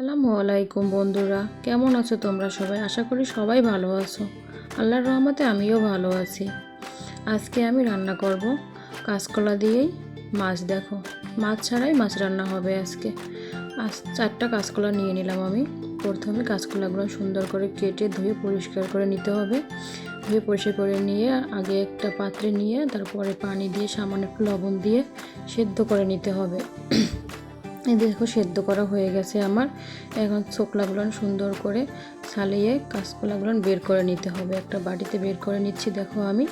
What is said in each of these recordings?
আসসালামু আলাইকুম বন্ধুরা। কেমন আছো তোমরা সবাই? আশা করি সবাই ভালো আছো। আল্লাহর রহমতে আমিও ভালো আছি। আজকে আমি রান্না করব কাঁচকলা দিয়েই। মাছ দেখো, মাছ ছাড়াই মাছ রান্না হবে আজকে। আজ চারটা কাঁচকলা নিয়ে নিলাম আমি। প্রথমে কাঁচকলাগুলো সুন্দর করে কেটে ধুয়ে পরিষ্কার করে নিতে হবে। ধুয়ে পরিষ্কার করে নিয়ে আগে একটা পাত্রে নিয়ে তারপরে পানি দিয়ে সামান্য একটু লবণ দিয়ে সেদ্ধ করে নিতে হবে। দেখো সেদ্ধ করা হয়ে গেছে আমার। এখন ছোকলাগুলো সুন্দর করে ছালিয়ে কাঁচকলাগুলো বের করে নিতে হবে। একটা বাটিতে বের করে নিচ্ছি, দেখো আমি।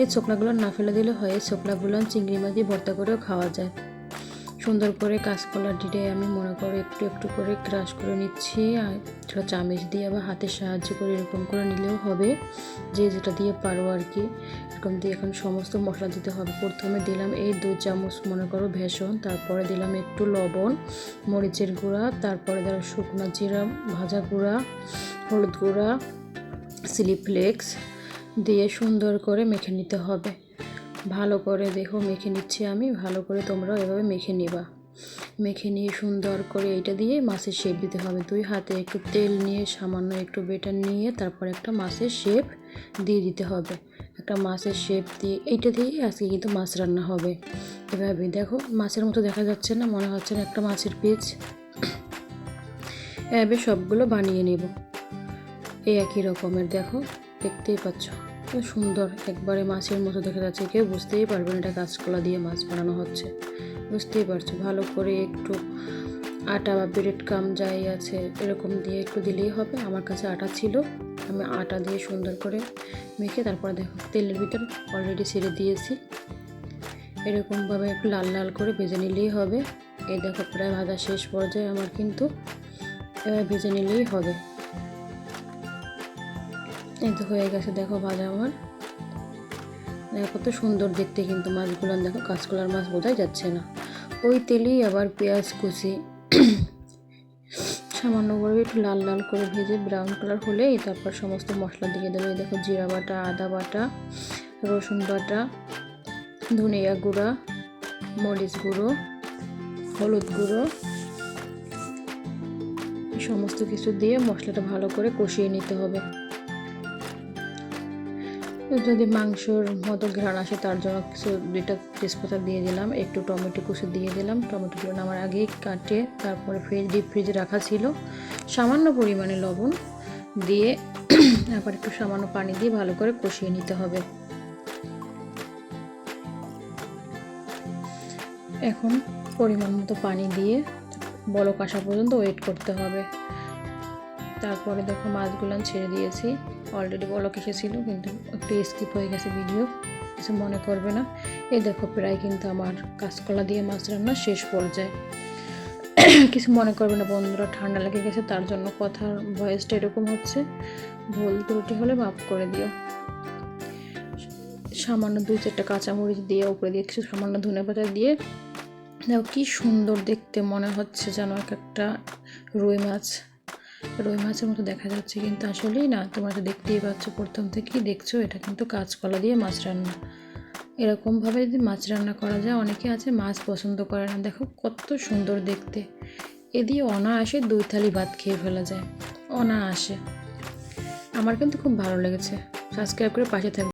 এই ছোকলাগুলো না ফেলে দিলে হয়, এই ছোকলাগুলো চিংড়ি মাছ দিয়ে ভর্তা করেও খাওয়া যায়। সুন্দর করে কাঁচকলা ডিটে আমি মনে করো একটু একটু করে ক্রাশ করে নিচ্ছি, আর চামচ দিয়ে আবার হাতের সাহায্য করে এরকম করে নিলেও হবে, যে যেটা দিয়ে পারো আর কি। এরকম দিয়ে এখন সমস্ত মশলা দিতে হবে। প্রথমে দিলাম এই দু চামচ মনে করো ভেষণ, তারপরে দিলাম একটু লবণ, মরিচের গুঁড়া, তারপরে দিলাম শুকনো জিরা, ভাজা গুঁড়া, হলুদ গুঁড়া চিলি ফ্লেক্স দিয়ে সুন্দর করে মেখে নিতে হবে। ভালো করে দেখো, মেখে নিচ্ছি আমি। ভালো করে তোমরাও এভাবে মেখে নিবা। মেখে নিয়ে সুন্দর করে এইটা দিয়ে মাছের শেপ দিতে হবে। দুই হাতে একটু তেল নিয়ে, সামান্য একটু বেটার নিয়ে, তারপর একটা মাছের শেপ দিয়ে দিতে হবে। একটা মাছের শেপ দিয়ে, এইটা দিয়ে আজকে কিন্তু মাছ রান্না হবে। এভাবে দেখো, মাছের মতো দেখা যাচ্ছে না, মনে হচ্ছে না একটা মাছের পিস এভাবে সবগুলো বানিয়ে নেব। এই একই রকমের, দেখো, দেখতেই পাচ্ছ। সুন্দর, একবারে মাছের মতো দেখা যাচ্ছে। কেউ বুঝতেই পারবে না এটা কাঁচকলা দিয়ে মাছ বানানো হচ্ছে। বুঝতেই পারছ, ভালো করে একটু আটা বা ব্রেড কাম যাই আছে, এরকম দিয়ে একটু দিলেই হবে। আমার কাছে আটা ছিল, আমি আটা দিয়ে সুন্দর করে মেখে তারপরে দেখো তেলের ভিতর অলরেডি ছেড়ে দিয়েছি। এরকমভাবে একটু লাল লাল করে ভেজে নিলেই হবে। এই দেখো প্রায় ভাজা শেষ পর্যায়ে আমার কিন্তু এবার ভেজে নিলেই হবে। এই তো হয়ে গেছে, দেখো ভাজা আমার। দেখো কত সুন্দর দেখতে কিন্তু মাছগুলো দেখো কাঁচকলার মাছ বোঝাই যাচ্ছে না। ওই তেলেই আবার পেঁয়াজ কুচি। সামান্য করে একটু লাল লাল করে ভেজে ব্রাউন কালার হলেই তারপর সমস্ত মশলা দিয়ে দেবে। দেখো জিরা বাটা, আদা বাটা, রসুন বাটা, ধনিয়া গুঁড়া, মরিচ গুঁড়ো, হলুদ গুঁড়ো। সমস্ত কিছু দিয়ে মশলাটা ভালো করে কষিয়ে নিতে হবে। যদি মাংসর মতো ঘ্রাণ আসে, তার জন্য কিছু দুইটা তেজপাতা দিয়ে দিলাম, একটু টমেটো কুচি দিয়ে দিলাম। টমেটোগুলো আমার আগেই কাটে, তারপরে ফ্রিজ, ডিপ ফ্রিজে রাখা ছিল। সামান্য পরিমাণে লবণ দিয়ে আবার একটু সামান্য পানি দিয়ে ভালো করে কষিয়ে নিতে হবে। এখন পরিমাণ মতো পানি দিয়ে বলক আসা পর্যন্ত ওয়েট করতে হবে। তারপরে দেখো মাছগুলো ছেড়ে দিয়েছি। অলরেডি বলক এসেছিল, কিন্তু একটু স্কিপ হয়ে গেছে ভিডিও কিছু মনে করবে না। এই দেখো প্রায় কিন্তু আমার কাঁচকলা দিয়ে মাছ রান্না শেষ পর্যায়ে। কিছু মনে করবে না বন্ধুরা, ঠান্ডা লেগে গেছে, তার জন্য কথার ভয়েসটা এরকম হচ্ছে। ভুল ত্রুটি হলে মাফ করে দিও। সামান্য দুই চারটা কাঁচামরিচ দিয়ে উপরে দিয়ে কিছু সামান্য ধনে পাতা দিয়ে, দেখো কি সুন্দর দেখতে মনে হচ্ছে যেন এক একটা রুই মাছ। রুই মাছের মতো দেখা যাচ্ছে কিন্তু আসলেই না। তোমরা তো দেখতেই পাচ্ছ, প্রথম থেকেই দেখছ, এটা কিন্তু কাঁচকলা দিয়ে মাছ রান্না। এরকমভাবে যদি মাছ রান্না করা যায়, অনেকে আছে মাছ পছন্দ করে না। দেখো কত সুন্দর দেখতে। এ দিয়ে অনায়াসে দুই থালি ভাত খেয়ে ফেলা যায়। অনায়াসে। আমার কিন্তু খুব ভালো লেগেছে। সাবস্ক্রাইব করে পাশে থাকবে।